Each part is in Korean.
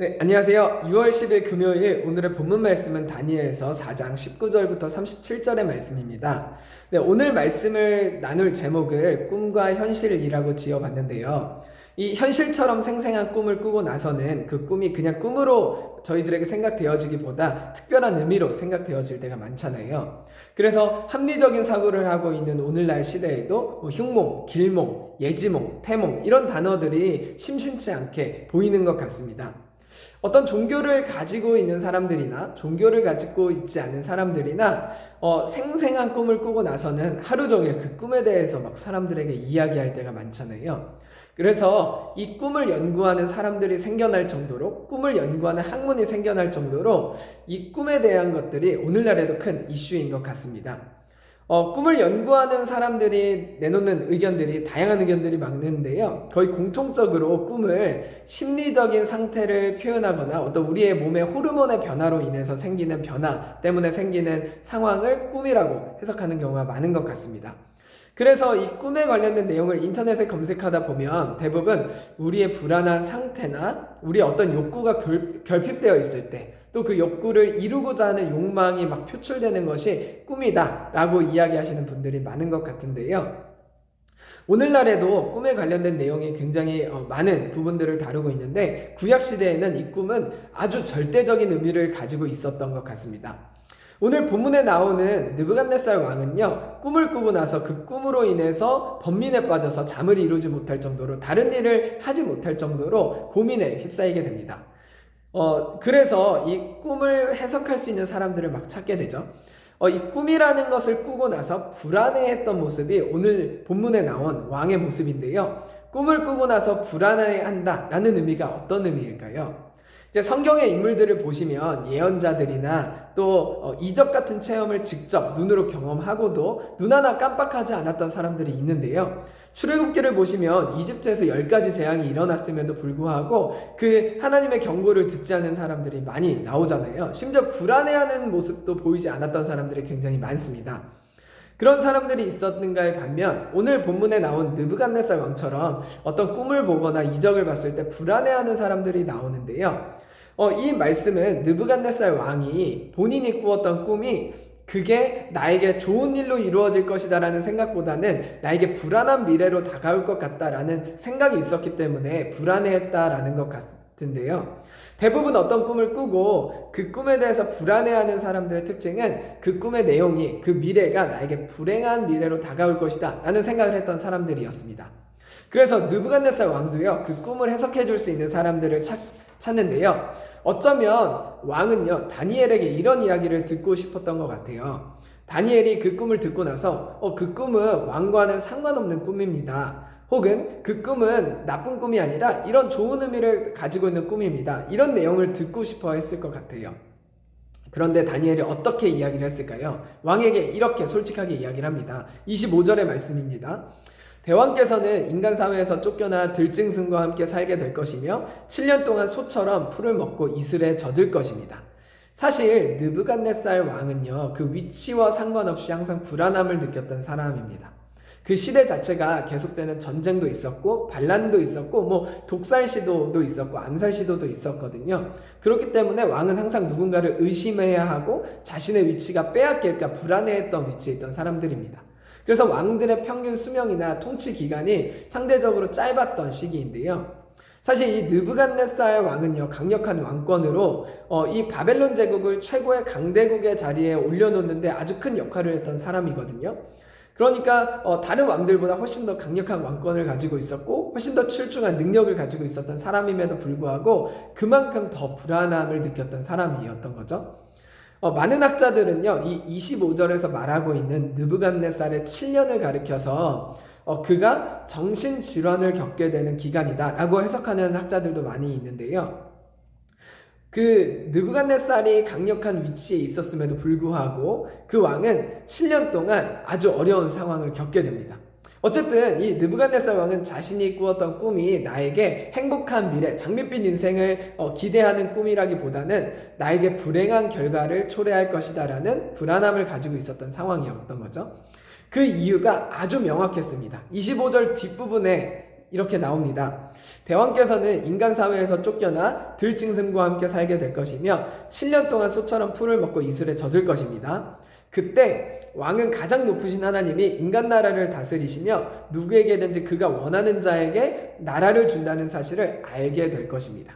네, 안녕하세요. 6월 10일 금요일 오늘의 본문 말씀은 다니엘서 4장 19절부터 37절의 말씀입니다. 네, 오늘 말씀을 나눌 제목을 꿈과 현실이라고 지어봤는데요. 이 현실처럼 생생한 꿈을 꾸고 나서는 그 꿈이 그냥 꿈으로 저희들에게 생각되어지기보다 특별한 의미로 생각되어질 때가 많잖아요. 그래서 합리적인 사고를 하고 있는 오늘날 시대에도 뭐 흉몽, 길몽, 예지몽, 태몽 이런 단어들이 심심치 않게 보이는 것 같습니다. 어떤 종교를 가지고 있는 사람들이나 종교를 가지고 있지 않은 사람들이나 어, 생생한 꿈을 꾸고 나서는 하루 종일 그 꿈에 대해서 막 사람들에게 이야기할 때가 많잖아요. 그래서 이 꿈을 연구하는 사람들이 생겨날 정도로 꿈을 연구하는 학문이 생겨날 정도로 이 꿈에 대한 것들이 오늘날에도 큰 이슈인 것 같습니다. 어, 꿈을 연구하는 사람들이 내놓는 의견들이 다양한 의견들이 많은데요. 거의 공통적으로 꿈을 심리적인 상태를 표현하거나 어떤 우리의 몸의 호르몬의 변화로 인해서 생기는 변화 때문에 생기는 상황을 꿈이라고 해석하는 경우가 많은 것 같습니다. 그래서 이 꿈에 관련된 내용을 인터넷에 검색하다 보면 대부분 우리의 불안한 상태나 우리의 어떤 욕구가 결, 결핍되어 있을 때 또 그 욕구를 이루고자 하는 욕망이 막 표출되는 것이 꿈이다 라고 이야기하시는 분들이 많은 것 같은데요. 오늘날에도 꿈에 관련된 내용이 굉장히 어, 많은 부분들을 다루고 있는데 구약 시대에는 이 꿈은 아주 절대적인 의미를 가지고 있었던 것 같습니다. 오늘 본문에 나오는 느부갓네살 왕은요 꿈을 꾸고 나서 그 꿈으로 인해서 번민에 빠져서 잠을 이루지 못할 정도로 다른 일을 하지 못할 정도로 고민에 휩싸이게 됩니다. 어 그래서 이 꿈을 해석할 수 있는 사람들을 막 찾게 되죠. 어, 이 꿈이라는 것을 꾸고 나서 불안해했던 모습이 오늘 본문에 나온 왕의 모습인데요. 꿈을 꾸고 나서 불안해한다 라는 의미가 어떤 의미일까요? 이제 성경의 인물들을 보시면 예언자들이나 또 어, 이적 같은 체험을 직접 눈으로 경험하고도 눈 하나 깜빡하지 않았던 사람들이 있는데요. 출애굽기를 보시면 이집트에서 열 가지 재앙이 일어났음에도 불구하고 그 하나님의 경고를 듣지 않은 사람들이 많이 나오잖아요. 심지어 불안해하는 모습도 보이지 않았던 사람들이 굉장히 많습니다. 그런 사람들이 있었는가에 반면 오늘 본문에 나온 느부갓네살 왕처럼 어떤 꿈을 보거나 이적을 봤을 때 불안해하는 사람들이 나오는데요. 어, 이 말씀은 느부갓네살 왕이 본인이 꾸었던 꿈이 그게 나에게 좋은 일로 이루어질 것이다라는 생각보다는 나에게 불안한 미래로 다가올 것 같다라는 생각이 있었기 때문에 불안해했다라는 것 같 은데요. 대부분 어떤 꿈을 꾸고 그 꿈에 대해서 불안해하는 사람들의 특징은 그 꿈의 내용이 그 미래가 나에게 불행한 미래로 다가올 것이다 라는 생각을 했던 사람들이었습니다. 그래서 느부갓네살 왕도요 그 꿈을 해석해 줄 수 있는 사람들을 찾, 찾는데요. 어쩌면 왕은요 다니엘에게 이런 이야기를 듣고 싶었던 것 같아요. 다니엘이 그 꿈을 듣고 나서 어, 그 꿈은 왕과는 상관없는 꿈입니다. 혹은 그 꿈은 나쁜 꿈이 아니라 이런 좋은 의미를 가지고 있는 꿈입니다. 이런 내용을 듣고 싶어 했을 것 같아요. 그런데 다니엘이 어떻게 이야기를 했을까요? 왕에게 이렇게 솔직하게 이야기를 합니다. 25절의 말씀입니다. 대왕께서는 인간 사회에서 쫓겨나 들짐승과 함께 살게 될 것이며 7년 동안 소처럼 풀을 먹고 이슬에 젖을 것입니다. 사실 느부갓네살 왕은요 그 위치와 상관없이 항상 불안함을 느꼈던 사람입니다. 그 시대 자체가 계속되는 전쟁도 있었고 반란도 있었고 뭐 독살 시도도 있었고 암살 시도도 있었거든요. 그렇기 때문에 왕은 항상 누군가를 의심해야 하고 자신의 위치가 빼앗길까 불안해했던 위치에 있던 사람들입니다. 그래서 왕들의 평균 수명이나 통치 기간이 상대적으로 짧았던 시기인데요. 사실 이 느부갓네살 왕은요 강력한 왕권으로 어, 이 바벨론 제국을 최고의 강대국의 자리에 올려놓는데 아주 큰 역할을 했던 사람이거든요. 그러니까 어, 다른 왕들보다 훨씬 더 강력한 왕권을 가지고 있었고 훨씬 더 출중한 능력을 가지고 있었던 사람임에도 불구하고 그만큼 더 불안함을 느꼈던 사람이었던 거죠. 어, 많은 학자들은요 이 25절에서 말하고 있는 느부갓네살의 7년을 가리켜서 어, 그가 정신질환을 겪게 되는 기간이다 라고 해석하는 학자들도 많이 있는데요. 그 느부갓네살이 강력한 위치에 있었음에도 불구하고 그 왕은 7년 동안 아주 어려운 상황을 겪게 됩니다. 어쨌든 이 느부갓네살 왕은 자신이 꾸었던 꿈이 나에게 행복한 미래, 장밋빛 인생을 어, 기대하는 꿈이라기보다는 나에게 불행한 결과를 초래할 것이다라는 불안함을 가지고 있었던 상황이었던 거죠. 그 이유가 아주 명확했습니다. 25절 뒷부분에 이렇게 나옵니다. 대왕께서는 인간 사회에서 쫓겨나 들짐승과 함께 살게 될 것이며 7년 동안 소처럼 풀을 먹고 이슬에 젖을 것입니다. 그때 왕은 가장 높으신 하나님이 인간 나라를 다스리시며 누구에게든지 그가 원하는 자에게 나라를 준다는 사실을 알게 될 것입니다.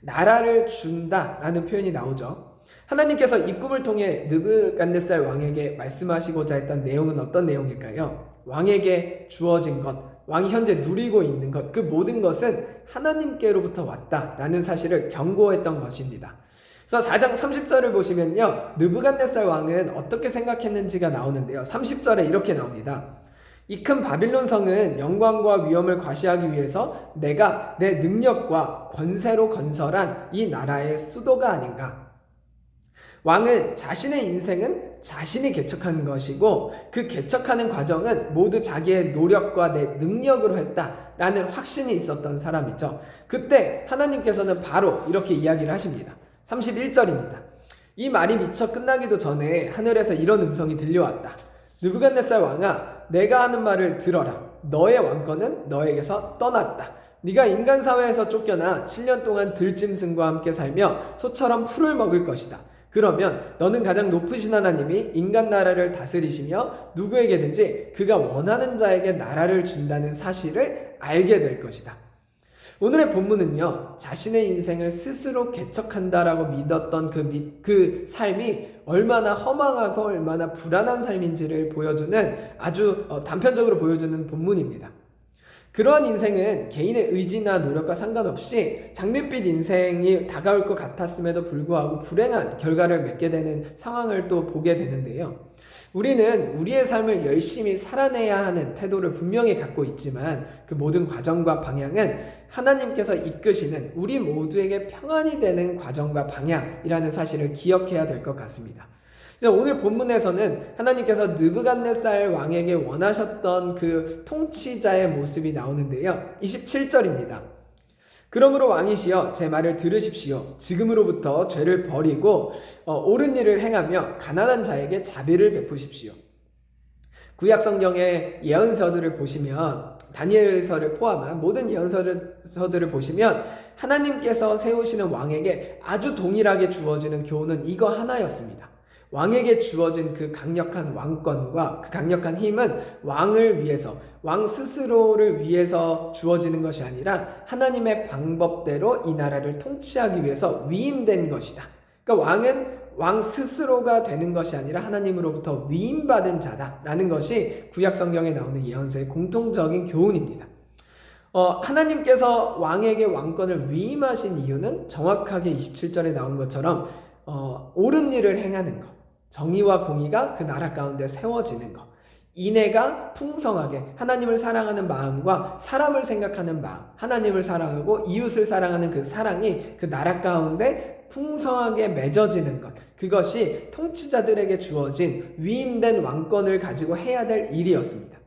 나라를 준다라는 표현이 나오죠. 하나님께서 이 꿈을 통해 느부갓네살 왕에게 말씀하시고자 했던 내용은 어떤 내용일까요? 왕에게 주어진 것, 왕이 현재 누리고 있는 것, 그 모든 것은 하나님께로부터 왔다라는 사실을 경고했던 것입니다. 그래서 4장 30절을 보시면요. 느부갓네살 왕은 어떻게 생각했는지가 나오는데요. 30절에 이렇게 나옵니다. 이 큰 바빌론 성은 영광과 위엄을 과시하기 위해서 내가 내 능력과 권세로 건설한 이 나라의 수도가 아닌가. 왕은 자신의 인생은 자신이 개척한 것이고 그 개척하는 과정은 모두 자기의 노력과 내 능력으로 했다라는 확신이 있었던 사람이죠. 그때 하나님께서는 바로 이렇게 이야기를 하십니다. 31절입니다. 이 말이 미처 끝나기도 전에 하늘에서 이런 음성이 들려왔다. 느부갓네살 왕아, 내가 하는 말을 들어라. 너의 왕권은 너에게서 떠났다. 네가 인간 사회에서 쫓겨나 7년 동안 들짐승과 함께 살며 소처럼 풀을 먹을 것이다. 그러면 너는 가장 높으신 하나님이 인간 나라를 다스리시며 누구에게든지 그가 원하는 자에게 나라를 준다는 사실을 알게 될 것이다. 오늘의 본문은요, 자신의 인생을 스스로 개척한다라고 믿었던 그, 미, 그 삶이 얼마나 허망하고 얼마나 불안한 삶인지를 보여주는 아주 어, 단편적으로 보여주는 본문입니다. 그러한 인생은 개인의 의지나 노력과 상관없이 장밋빛 인생이 다가올 것 같았음에도 불구하고 불행한 결과를 맺게 되는 상황을 또 보게 되는데요. 우리는 우리의 삶을 열심히 살아내야 하는 태도를 분명히 갖고 있지만 그 모든 과정과 방향은 하나님께서 이끄시는 우리 모두에게 평안이 되는 과정과 방향이라는 사실을 기억해야 될 것 같습니다. 오늘 본문에서는 하나님께서 느부갓네살 왕에게 원하셨던 그 통치자의 모습이 나오는데요. 27절입니다. 그러므로 왕이시여 제 말을 들으십시오. 지금으로부터 죄를 버리고 어, 옳은 일을 행하며 가난한 자에게 자비를 베푸십시오. 구약 성경의 예언서들을 보시면 다니엘서를 포함한 모든 예언서들을 보시면 하나님께서 세우시는 왕에게 아주 동일하게 주어지는 교훈은 이거 하나였습니다. 왕에게 주어진 그 강력한 왕권과 그 강력한 힘은 왕을 위해서, 왕 스스로를 위해서 주어지는 것이 아니라 하나님의 방법대로 이 나라를 통치하기 위해서 위임된 것이다. 그러니까 왕은 왕 스스로가 되는 것이 아니라 하나님으로부터 위임받은 자다라는 것이 구약 성경에 나오는 예언서의 공통적인 교훈입니다. 어, 하나님께서 왕에게 왕권을 위임하신 이유는 정확하게 27절에 나온 것처럼 어, 옳은 일을 행하는 것. 정의와 공의가 그 나라 가운데 세워지는 것. 인애가 풍성하게 하나님을 사랑하는 마음과 사람을 생각하는 마음, 하나님을 사랑하고 이웃을 사랑하는 그 사랑이 그 나라 가운데 풍성하게 맺어지는 것. 그것이 통치자들에게 주어진 위임된 왕권을 가지고 해야 될 일이었습니다.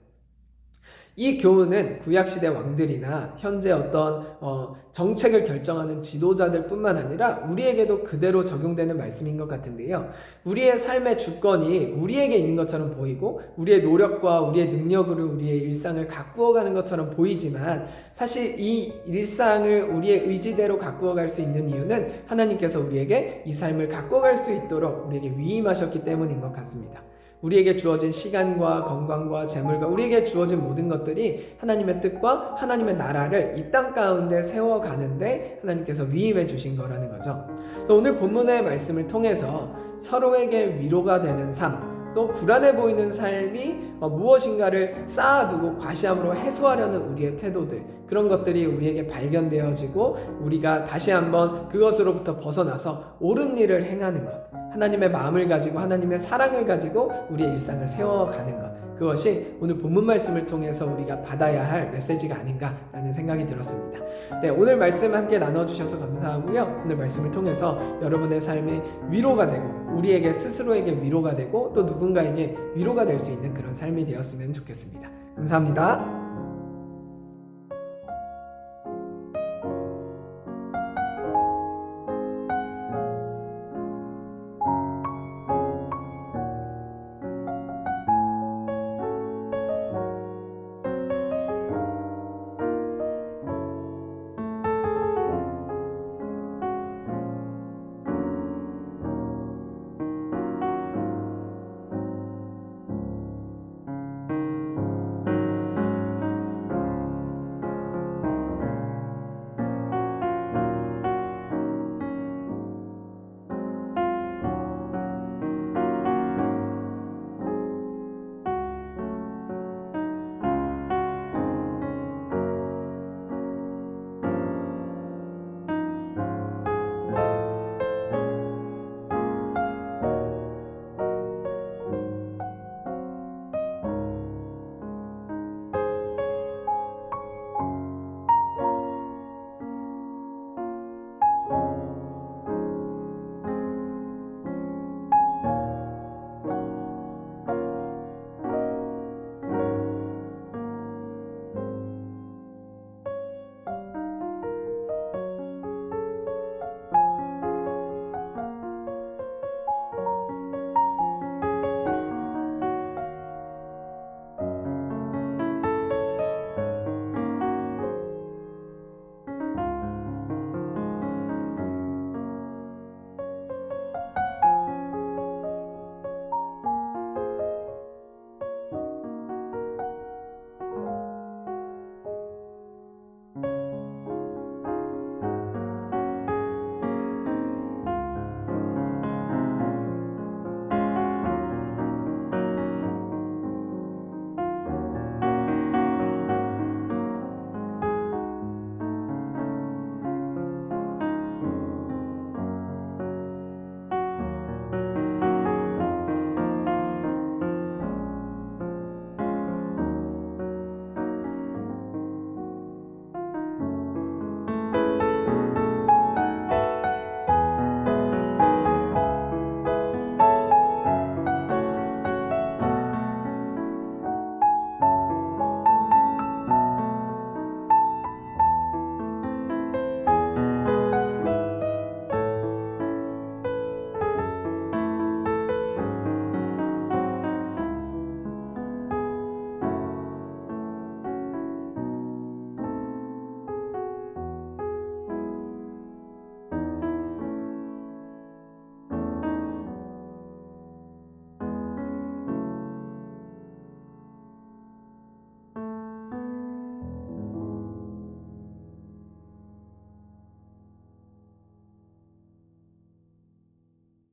이 교훈은 구약시대 왕들이나 현재 어떤 어, 정책을 결정하는 지도자들 뿐만 아니라 우리에게도 그대로 적용되는 말씀인 것 같은데요. 우리의 삶의 주권이 우리에게 있는 것처럼 보이고 우리의 노력과 우리의 능력으로 우리의 일상을 가꾸어가는 것처럼 보이지만 사실 이 일상을 우리의 의지대로 가꾸어갈 수 있는 이유는 하나님께서 우리에게 이 삶을 가꾸어갈 수 있도록 우리에게 위임하셨기 때문인 것 같습니다. 우리에게 주어진 시간과 건강과 재물과 우리에게 주어진 모든 것들이 하나님의 뜻과 하나님의 나라를 이 땅 가운데 세워가는데 하나님께서 위임해 주신 거라는 거죠. 오늘 본문의 말씀을 통해서 서로에게 위로가 되는 삶, 또 불안해 보이는 삶이 어, 무엇인가를 쌓아두고 과시함으로 해소하려는 우리의 태도들 그런 것들이 우리에게 발견되어지고 우리가 다시 한번 그것으로부터 벗어나서 옳은 일을 행하는 것 하나님의 마음을 가지고 하나님의 사랑을 가지고 우리의 일상을 세워가는 것. 그것이 오늘 본문 말씀을 통해서 우리가 받아야 할 메시지가 아닌가라는 생각이 들었습니다. 네, 오늘 말씀 함께 나눠주셔서 감사하고요. 오늘 말씀을 통해서 여러분의 삶이 위로가 되고, 우리에게 스스로에게 위로가 되고, 또 누군가에게 위로가 될 수 있는 그런 삶이 되었으면 좋겠습니다. 감사합니다.